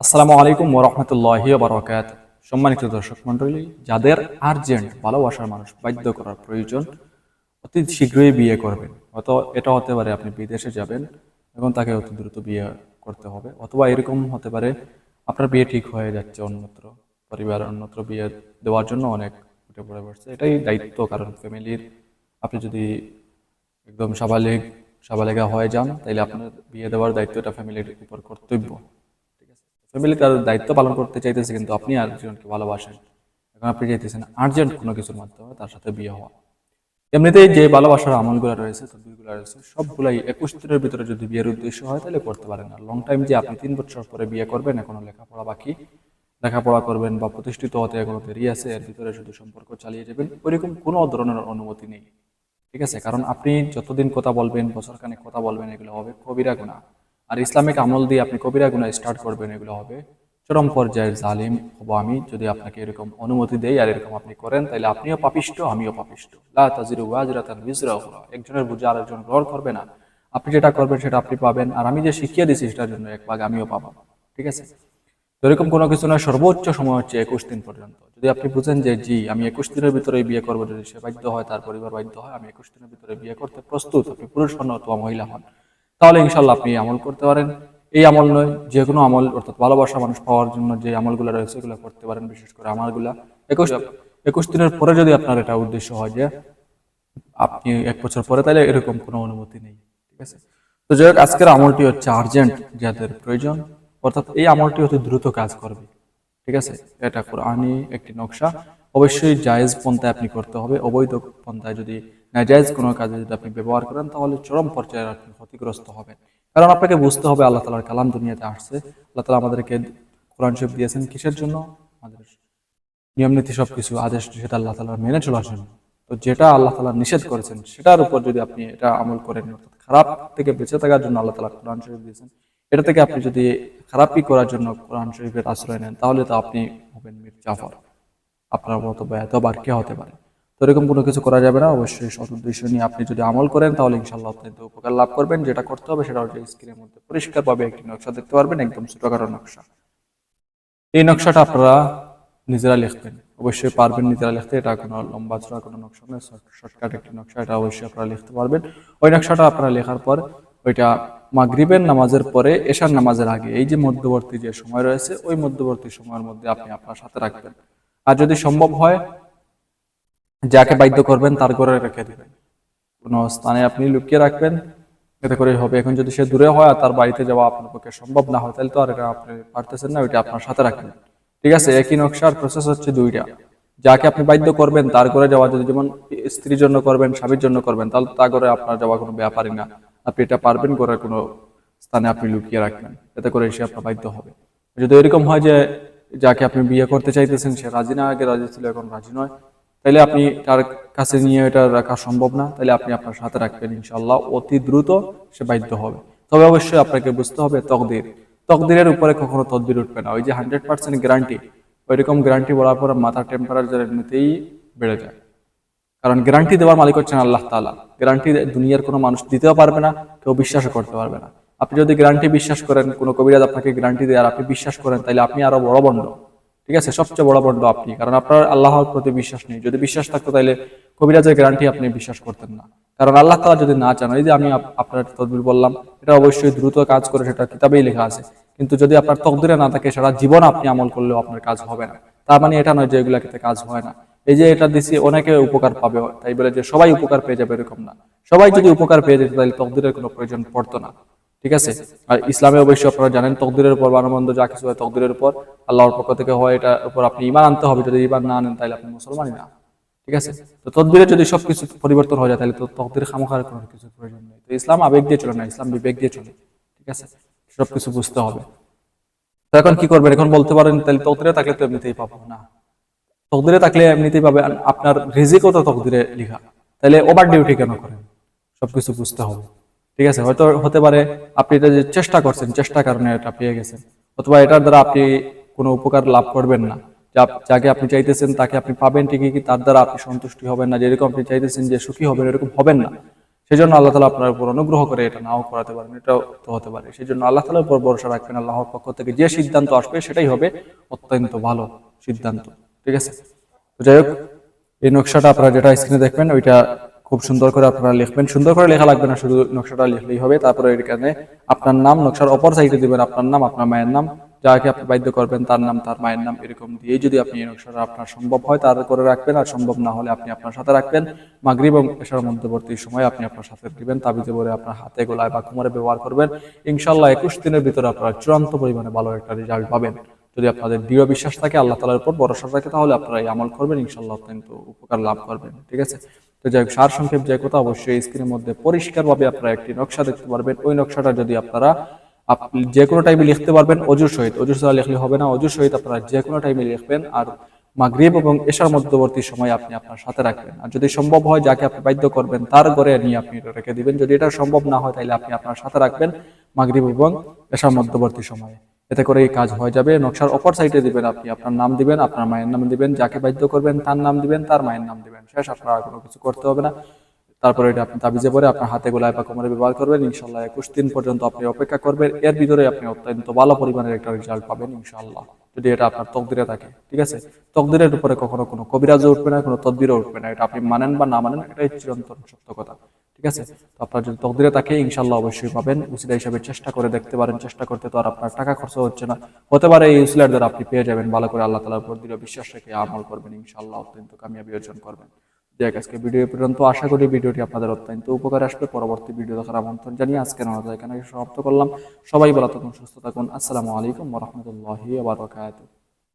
আসসালামু আলাইকুম ওরহমতুল্লাহি বারকাত সম্মানিত দর্শক মন্ডলী যাদের আর্জেন্ট ভালোবাসার মানুষ বাধ্য করার প্রয়োজন, অতি শীঘ্রই বিয়ে করবেন। হয়তো এটা হতে পারে আপনি বিদেশে যাবেন এবং তাকে অতি দ্রুত বিয়ে করতে হবে, অথবা এরকম হতে পারে আপনার বিয়ে ঠিক হয়ে যাচ্ছে অন্যত্র, পরিবার অন্যত্র বিয়ে দেওয়ার জন্য অনেক উঠে পড়ে পড়ছে। এটাই দায়িত্ব কারণ ফ্যামিলির। আপনি যদি একদম সাবালিক, সাবালিকা হয়ে যান তাহলে আপনার বিয়ে দেওয়ার দায়িত্বটা ফ্যামিলির উপর কর্তব্য। ফ্যামিলি তার দায়িত্ব পালন করতে চাইতেছে, কিন্তু আপনি আরেকজনকে ভালোবাসেন। এখন আপনি চাইতেছেন আর্জেন্ট কোনো কিছুর মাধ্যমে তার সাথে বিয়ে হওয়া। এমনিতেই যে ভালোবাসার আমলগুলো রয়েছে, তদবিরগুলো রয়েছে, সবগুলাই একুশ দিনের ভিতরে যদি বিয়ের উদ্দেশ্য হয়, তাহলে করতে পারেন না। লং টাইম যে আপনি তিন বছর পরে বিয়ে করবেন, এখনও লেখাপড়া বাকি। লেখাপড়া করবেন বা প্রতিষ্ঠিত হতে এখনও দেরি আছে, এর ভিতরে শুধু সম্পর্ক চালিয়ে যাবেন, ওইরকম কোনো ধরনের অনুমতি নেই। ঠিক আছে? কারণ আপনি যতদিন কথা বলবেন বছর খানেক কথা বলবেন, এগুলো হবে কবিরা গুণা আর ইসলামিক আমল দিয়ে আপনি কবিরা গুণা স্টার্ট করবেন, এগুলো হবে চরম পর্যায়ের জালিম হব আমি। যদি আপনাকে এরকম অনুমতি দেই আর এরকম আপনি করেন তাহলে আপনিও পাপিষ্ট, আমিও পাপিষ্ট। লা তাজিরু ওয়াজরাতান একজনের বুঝে আরেকজন গ্রহণ করবে না। আপনি যেটা করবেন সেটা আপনি পাবেন। আর আমি যে শিখিয়ে দিছি সেটার জন্য এক ভাগ আমিও পাবো। ঠিক আছে? তো এরকম কোনো কিছু নয়, সর্বোচ্চ সময় হচ্ছে একুশ দিন পর্যন্ত। যদি আপনি বুঝেন যে, জি, আমি একুশ দিনের ভিতরে বিয়ে করব, যদি সে বাধ্য হয়, তার পরিবার বাধ্য হয়, আমি একুশ দিনের ভিতরে বিয়ে করতে প্রস্তুত, আপনি পুরুষ হন অথবা মহিলা হন তাহলে ইনশাল্লাহ আপনি আমল করতে পারেন। এই আমল নয় যে কোনো আমল অর্থাৎ ভালোবাসা মানুষ পাওয়ার জন্য যে আমলগুলো রয়েছে এগুলো করতে পারেন, বিশেষ করে আমারগুলা একুশ একুশ দিনের পরে যদি আপনার এটা উদ্দেশ্য হয় যে আপনি এক বছর পরে, তাহলে এরকম কোনো অনুমতি নেই, ঠিক আছে? তো যাই হোক, আজকের আমলটি হচ্ছে আর্জেন্ট যাদের প্রয়োজন। অর্থাৎ এই আমলটি হচ্ছে দ্রুত কাজ করবে, ঠিক আছে? এটা কোরআনই একটি নকশা। অবশ্যই জায়েজ পন্থায় আপনি করতে হবে। অবৈধ পন্থায় যদি নাজায়েজ কোনো কাজে যদি আপনি ব্যবহার করেন, তাহলে চরম পর্যায়ে আপনি ক্ষতিগ্রস্ত হবেন। কারণ আপনাকে বুঝতে হবে আল্লাহ তালার কালাম দুনিয়াতে আসছে। আল্লাহ তালা আমাদেরকে কোরআন শরীফ দিয়েছেন কিসের জন্য? আমাদের নিয়ম নীতি সবকিছু, আদেশ সেটা আল্লাহ তালা মেনে চলার জন্য। তো যেটা আল্লাহ তালা নিষেধ করেছেন, সেটার উপর যদি আপনি এটা আমল করেন, অর্থাৎ খারাপ থেকে বেঁচে থাকার জন্য আল্লাহ তালা কোরআন শরীফ দিয়েছেন, এটা থেকে আপনি যদি খারাপই করার জন্য কোরআন শরীফের আশ্রয় নেন, তাহলে তো আপনি হবেন মীর জাফর আপনার মতো ব্যয় বার কে হতে পারে। তো এরকম কোনো কিছু করা যাবে না। অবশ্যই সৎ উদ্দেশ্য নিয়ে আপনি যদি আমল করেন, তাহলে ইনশাল্লাহ অত্যন্ত উপকার লাভ করবেন। যেটা করতে হবে সেটা হচ্ছে স্ক্রিনের মধ্যে পরিষ্কারভাবে একটি নকশা দেখতে পারবেন, একদম ছোটখাটো নকশা। এই নকশাটা আপনারা নিজেরা লিখবেন। অবশ্যই পারবেন নিজেরা লিখতে। এটা কোনো লম্বা চড়া কোনো নকশা নয় শর্টকাট একটি নকশা, এটা অবশ্যই আপনারা লিখতে পারবেন। ওই নকশাটা আপনারা লেখার পর ওইটা মাগরিবের নামাজের পরে এশার নামাজের আগে, এই যে মধ্যবর্তী যে সময় রয়েছে, ওই মধ্যবর্তী সময়ের মধ্যে আপনি আপনার সাথে রাখবেন। আর যদি সম্ভব হয়, যাকে বাধ্য করবেন, তার ঘরে রেখে দেবেন। কোনো স্থানে আপনি লুকিয়ে রাখবেন, এতে করে হবে। এখন যদি সে দূরে হয় আর তার বাড়িতে যাওয়া আপনার পক্ষে সম্ভব না হয়, তাহলে তো আর এটা আপনি পারতেছেন না, ওইটা আপনার সাথে রাখবেন ঠিক আছে, একই নকশার প্রসেস হচ্ছে দুইটা। যাকে আপনি বাধ্য করবেন, তার ঘরে যাওয়া, যদি যেমন স্ত্রীর জন্য করবেন, স্বামীর জন্য করবেন, তাহলে তার ঘরে আপনার যাওয়া কোনো ব্যাপারই না। আপনি এটা পারবেন করে কোনো স্থানে আপনি লুকিয়ে রাখবেন, এতে করে সে আপনার বাধ্য হবে। যদি এরকম হয় যে যাকে আপনি বিয়ে করতে চাইতেছেন, সে রাজি না, আগে রাজি ছিল, এখন রাজি নয়। তাহলে আপনি তার কাছে নিয়ে এটা রাখা সম্ভব না। তাহলে আপনি আপনার সাথে রাখবেন ইনশাল্লাহ অতি দ্রুত সে বাধ্য হবে। তবে অবশ্যই আপনাকে বুঝতে হবে, তকদির। তকদিরের উপরে কখনো তদবির উঠবে না। ওই যে হান্ড্রেড পার্সেন্ট গ্যারান্টি, ওইরকম গ্যারান্টি বলার পর মাথার টেম্পারেচার এমনিতেই বেড়ে যায়। কারণ গ্যারান্টি দেওয়ার মালিক হচ্ছেন আল্লাহ তালা গ্যারান্টি দুনিয়ার কোনো মানুষ দিতেও পারবে না, কেউ বিশ্বাসও করতে পারবে না। আপনি যদি গ্যারান্টি বিশ্বাস করেন, কোনো কবিরাজ আপনাকে গ্যারান্টি দেয় আর আপনি বিশ্বাস করেন তাহলে আপনি আরও বড় বন্ড। ঠিক আছে? সবচেয়ে বড় বন্ড আপনি। কারণ আপনার আল্লাহর প্রতি বিশ্বাস নেই। যদি বিশ্বাস থাকতো তাহলে কবিরাজের গ্যারান্টি আপনি বিশ্বাস করতেন না। কারণ আল্লাহ তালা যদি না চান এই যে আমি আপনার তদবির বললাম, এটা অবশ্যই দ্রুত কাজ করে, সেটা কিতাবেই লেখা আছে। কিন্তু যদি আপনার তকদিরে না থাকে, সারা জীবন আপনি আমল করলেও আপনার কাজ হবে না। তার মানে এটা নয় যে এগুলা ক্ষেত্রে কাজ হয় না। এই যে এটা দিছি, অনেকে উপকার পাবে। তাই বলে যে সবাই উপকার পেয়ে যাবে এরকম না। সবাই যদি উপকার পেয়ে যেত তাহলে তকদিরের কোনো প্রয়োজন পড়তো না। ঠিক আছে? আর ইসলামে অবশ্যই আপনারা জানেন, তকদিরের উপর বানবন্ধ যা কিছু হয় তকদিরের উপর, আল্লাহর পক্ষ থেকে হয় এটার উপর আপনি ইমান আনতে হবে, যদি ইমান না আনেন তাহলে আপনি মুসলমানই না। ঠিক আছে? তো তদবিরে যদি সবকিছু পরিবর্তন হয়ে যায়, তাহলে তো তকদির খামোখার কোনো কিছু প্রয়োজন নেই। তো ইসলাম আবেগ দিয়ে চলে না, ইসলাম বিবেক দিয়ে চলে। ঠিক আছে? সবকিছু বুঝতে হবে। তো এখন কি করবেন? এখন বলতে পারেন, তাহলে তকদিরে থাকলে তো এমনিতেই পাবো না। তকদিরে থাকলে এমনিতেই পাবে আপনার রিজিকও তো তকদিরে লেখা। তাহলে ওভার ডিউটি কেন করেন? সবকিছু বুঝতে হবে। ঠিক আছে, হয়তো হতে পারে আপনি এটা যে চেষ্টা করছেন, চেষ্টার কারণে এটা পেয়ে গেছেন। অথবা এটার দ্বারা আপনি কোনো উপকার লাভ করবেন না। যাকে আপনি চাইতেছেন তাকে আপনি পাবেন ঠিকই, কি তার দ্বারা আপনি সন্তুষ্টি হবেন না। যেরকম আপনি চাইতেছেন যে সুখী হবেন, এরকম হবেন না। সেই জন্য আল্লাহ তালা আপনার উপর অনুগ্রহ করে এটা নাও করাতে পারেন। এটাও তো হতে পারে। সেই জন্য আল্লাহ তালার উপর ভরসা রাখবেন। আল্লাহর পক্ষ থেকে যে সিদ্ধান্ত আসবে সেটাই হবে অত্যন্ত ভালো সিদ্ধান্ত। ঠিক আছে? তো যাই হোক, এই নকশাটা আপনারা যেটা স্ক্রিনে দেখবেন, ওইটা খুব সুন্দর করে আপনারা লিখবেন। সুন্দর করে লেখা লাগবে না, শুধু নকশাটা লিখলেই হবে। তারপরে এখানে আপনার নাম, নকশার অপর সাইডে দিবেন আপনার নাম, আপনার মায়ের নাম। যাকে আপনি বাধ্য করবেন তার নাম, তার মায়ের নাম এরকম দিয়ে যদি আপনি এই নকশাটা আপনার সম্ভব হয়, তার করে রাখবেন। আর সম্ভব না হলে আপনি আপনার সাথে রাখবেন। মাগরিব এবং এশার মধ্যবর্তী সময় আপনি আপনার সাথে দিবেন। তাবিজে বলে আপনার হাতে, গোলায় বা কোমরে ব্যবহার করবেন। ইনশাল্লাহ একুশ দিনের ভিতরে আপনারা চূড়ান্ত পরিমাণে ভালো একটা রেজাল্ট পাবেন। যদি আপনাদের দৃঢ় বিশ্বাস থাকে, আল্লাহ তালার উপর ভরসা থাকে, তাহলে আপনারা এই আমল করবেন। ইনশাল্লাহ অত্যন্ত উপকার লাভ করবেন। ঠিক আছে? তো যাই হোক সার সংক্ষেপ যে কথা অবশ্যই স্ক্রিনের মধ্যে পরিষ্কারভাবে আপনারা একটি নকশা দেখতে পারবেন। ওই নকশাটা যদি আপনারা আপনি যে কোনো টাইমে লিখতে পারবেন, অজুর সহিত। অজুর ছাড়া লিখলে হবে না। অজুর সহিত আপনারা যে কোনো টাইমে লিখবেন আর মাগরিব এবং এশার মধ্যবর্তী সময় আপনি আপনার সাথে রাখবেন। আর যদি সম্ভব হয়, যাকে আপনি বাধ্য করবেন, তার ঘরে নিয়ে আপনি এটা রেখে দিবেন। যদি এটা সম্ভব না হয়, তাহলে আপনি আপনার সাথে রাখবেন মাগরিব এবং এশার মধ্যবর্তী সময়ে। এতে করে এই কাজ হয়ে যাবে। নকশার অপর সাইডে দিবেন আপনি। আপনার নাম দিবেন, আপনার মায়ের নাম দিবেন, যাকে বাধ্য করবেন তার নাম দিবেন, তার মায়ের নাম দিবেন। শেষ, আপনার কোনো কিছু করতে হবে না। তারপরে এটা আপনি তাবিজে পরে আপনার হাতে গোলায় বা কোমরে ব্যবহার করবেন। ইনশাল্লাহ একুশ দিন পর্যন্ত আপনি অপেক্ষা করবেন। এর ভিতরে আপনি অত্যন্ত ভালো পরিমাণের একটা রেজাল্ট পাবেন ইনশাল্লাহ যদি এটা আপনার তকদিরে থাকে, ঠিক আছে? তকদিরের উপরে কখনো কোনো কবিরাজও উঠবে না, কোনো তদবিরও উঠবে না। এটা আপনি মানেন বা না মানেন, এটাই চিরন্তন সত্য কথা। ঠিক আছে? তো আপনার যদি তকদিরে থাকে ইনশাল্লাহ অবশ্যই পাবেন। উসিলা হিসাবে চেষ্টা করে দেখতে পারেন। চেষ্টা করতে তো আর আপনার টাকা খরচ হচ্ছে না। হতে পারে এই উসিলার দ্বারা আপনি পেয়ে যাবেন। ভালো করে আল্লাহ তালার উপর দৃঢ় বিশ্বাস রেখে আমল করবেন। ইনশাল্লাহ অত্যন্ত কামিয়াবি অর্জন করবেন। যাক আজকে ভিডিও পর্যন্ত আশা করি ভিডিওটি আপনাদের অত্যন্ত উপকার আসবে। পরবর্তী ভিডিও দেখার আমন্ত্রণ জানিয়ে আজকের আমাদের এখানে সমাপ্ত করলাম। সবাই ভালো থাকুন, সুস্থ থাকুন। আসসালামু আলাইকুম রহমতুল্লাহি বারকাত